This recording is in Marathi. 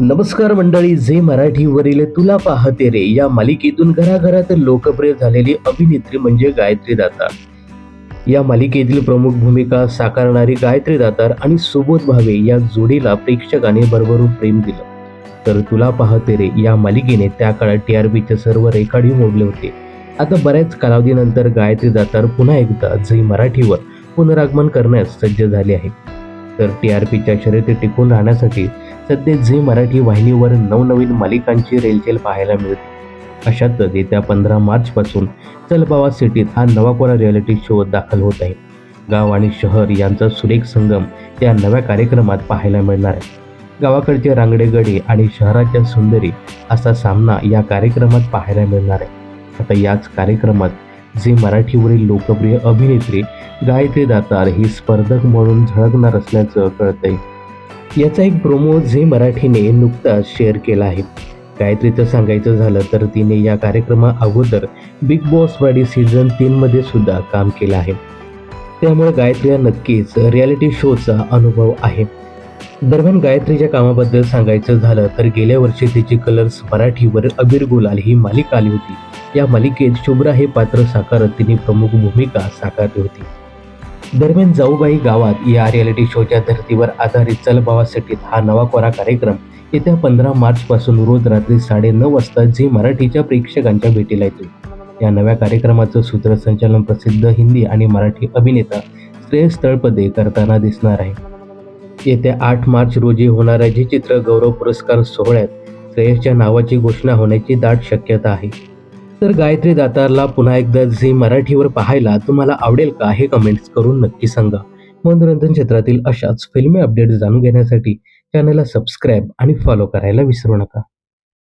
नमस्कार मंडळी झे मराठीवरील तुला पाहते रे. या मालिकेतून घराघरात लोकप्रिय झालेली अभिनेत्री म्हणजे गायत्री दातार या मालिकेतील प्रमुख भूमिका साकारणारी गायत्री दातार आणि सुबोध भावे या जोडीला प्रेक्षकाने भरभरून प्रेम दिलं. तर तुला पाहते रे या मालिकेने त्या काळात टी आर बीचे सर्व रेखाडी मोडले होते. आता बऱ्याच कालावधीनंतर गायत्री दातार पुन्हा एकदा झी मराठीवर पुनरागमन करण्यास सज्ज झाले आहे तर टी आर पीच्या शर्यती टिकून राहण्यासाठी सध्या झी मराठी वाहिनीवर नवनवीन मालिकांची रेलचेल पाहायला मिळते. अशातच येत्या पंधरा मार्चपासून चलबावा सिटीत हा नवाकोरा रिॲलिटी रियालिटी शो दाखल होत आहे. गाव आणि शहर यांचा सुरेख संगम या नव्या कार्यक्रमात पाहायला मिळणार आहे. गावाकडचे रांगडे गडे आणि शहराच्या सुंदरी असा सामना या कार्यक्रमात पाहायला मिळणार आहे. आता याच कार्यक्रमात झी मराठीवरील लोकप्रिय अभिनेत्री गायत्री दातार ही स्पर्धक म्हणून झळकणार असल्याचं कळतंय. याचा एक प्रोमो झी मराठीने नुकताच शेअर केला आहे. गायत्रीचं सांगायचं झालं तर तिने या कार्यक्रमा अगोदर बिग बॉस वाडी सीझन तीनमध्ये सुद्धा काम केलं आहे. त्यामुळे गायत्रीला नक्कीच रियालिटी शोचा अनुभव आहे. दरम्यान गायत्रीच्या कामाबद्दल सांगायचं झालं तर गेल्या वर्षी तिची कलर्स मराठीवर अबीर गुलाल ही मालिका आली होती. या मालिकेत शुभ्रा हे पात्र साकारत तिने प्रमुख भूमिका साकारली होती. दरम्यान जाऊबाई गावात या रियालिटी शोच्या धर्तीवर आधारित चलबावा सिटीत हा नवा कोरा कार्यक्रम येत्या पंधरा मार्च पासून रोज रात्री साडे नऊ वाजता झी मराठीच्या प्रेक्षकांच्या भेटीला येतो. या नव्या कार्यक्रमाचं सूत्रसंचालन प्रसिद्ध हिंदी आणि मराठी अभिनेता श्रेयस तळपदे करताना दिसणार आहे. येत्या आठ मार्च रोजी होणाऱ्या झी चित्र गौरव पुरस्कार सोहळ्यात श्रेयसच्या नावाची घोषणा होण्याची दाट शक्यता आहे. तर गायत्री दातारला पुन्हा एकदा झी मराठीवर पाहायला तुम्हाला आवडेल का हे कमेंट्स करून नक्की सांगा. मनोरंजन क्षेत्रातील अशाच फिल्मी अपडेट्स जाणून घेण्यासाठी चॅनलला सबस्क्राईब आणि फॉलो करायला विसरू नका.